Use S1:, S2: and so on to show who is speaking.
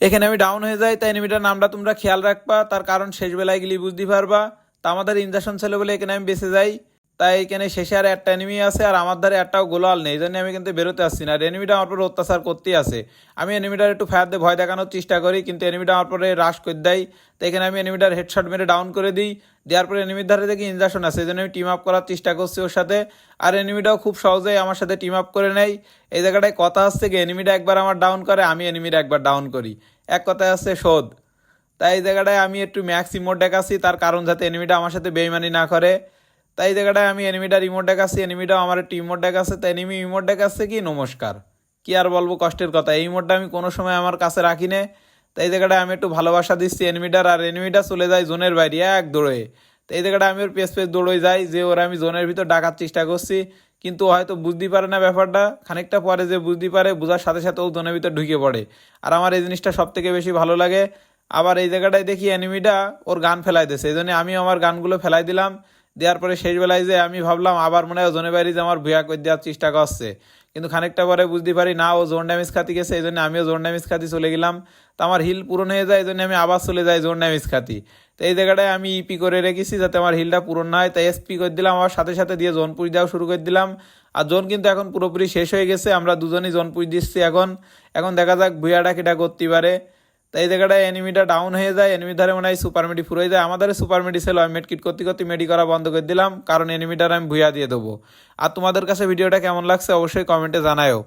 S1: এখানে আমি ডাউন হয়ে যাই, তাই এনিমিটার নামটা তোমরা খেয়াল রাখবা, তার কারণ শেষ বেলায় গেলে বুঝতে পারবা। তা আমাদের ইনজাকশন ছিল বলে এখানে আমি বেঁচে যাই। তাই এখানে শেষে আর একটা এনিমি আছে আর আমার ধারে একটাও গোলাল নেই। জন্য আমি কিন্তু বেরোতে আসছি না। আর এনিমিটা আমার পরে অত্যাচার করতেই আছে। আমি এনিমিটার একটু ফায়ার দিয়ে ভয় দেখানোর চেষ্টা করি, কিন্তু এনিমিটা আমার পরে রাশ করে দেয়। তো এখানে আমি এনিমিটার হেডশট মেরে ডাউন করে দিই। দেওয়ার পরে এনিমির ধারে দেখি ইনজাকশন আছে। এই জন্য আমি টিম আপ করার চেষ্টা করছি ওর সাথে। আর এনিমিটাও খুব সহজেই আমার সাথে টিম আপ করে নেয়। এই জায়গাটায় কথা হচ্ছে কি এনিমিটা একবার আমার ডাউন করে, আমি এনিমির একবার ডাউন করি। এক কথায় আছে শোধ তাই এই জায়গাটায় আমি একটু ম্যাক্স ইমোট দেখাচ্ছি, তার কারণ যাতে এনিমিটা আমার সাথে বেইমানি না করে। তাই জায়গাটায় আমি এনিমিটার ইমোট দেখাচ্ছি এনিমিটাও আমার একটু ইমোট দেখাচ্ছে, তাই এনিমি ইমোট দেখাচ্ছে কি? নমস্কার। কি আর বলব কষ্টের কথা, এই ইমোটটা আমি কোনো সময় আমার কাছে রাখি নে তাই জায়গাটায় আমি একটু ভালোবাসা দিচ্ছি এনিমিটার আর এনিমিটা চলে যায় জোনের বাইরে, এক দৌড়ে। তো এই জায়গাটা আমি ওর পেস পেস দৌড়ে যাই, যে ওরা আমি জোনের ভিতর ডাকার চেষ্টা করছি। কিন্তু হয়তো বুঝতে পারে না ব্যাপারটা, খানিকটা পরে যে বুঝতে পারে, বোঝার সাথে সাথে ও জোনের ভিতর ঢুকে পড়ে। আর আমার এই জিনিসটা সব থেকে বেশি ভালো লাগে। আবার এই জায়গাটায় দেখি অ্যানিমিটা ওর গান ফেলাই দিয়েছে, এই জন্য আমি আমার গানগুলো ফেলাই দিলাম। দেওয়ার পরে শেষ বেলায় যে আমি ভাবলাম আবার মনে হয় জোনে বাড়ি যে আমার ভুয়া করে দেওয়ার চেষ্টা করছে। কিন্তু খানিকটা পরে বুঝতে পারি না, ও জোন ড্যামেজ খাতি গেছে, এই জন্য আমিও জোন ড্যামেজ খাতি চলে গেলাম। তো আমার হিল পূরণ হয়ে যায়, এই জন্য আমি আবার চলে যাই জোন ড্যামেজ খাতি। তো এই জায়গাটায় আমি ইপি করে রেখেছি যাতে আমার হিলটা পূরণ না হয়। তাই এসপি করে দিলাম আমার সাথে সাথে দিয়ে জোন পুজ দেওয়া শুরু করে দিলাম। আর জোন কিন্তু এখন পুরোপুরি শেষ হয়ে গেছে, আমরা দুজনই জোন পুজ দিচ্ছি এখন। এখন দেখা যাক ভুয়াটা কিটা করতে পারে। তাই এই জায়গাটায় এনিমিটা ডাউন হয়ে যায় এনিমি ধারে মনে হয় সুপার মেডি ফুরে যায়। আমাদের সুপার মেডি ছিল আমি মেডকিট করতে করতে মেডি করা বন্ধ করে দিলাম, কারণ এনিমিটার আমি ভুয়া দিয়ে দেবো। আর তোমাদের কাছে ভিডিওটা কেমন লাগছে অবশ্যই কমেন্টে জানায়ও।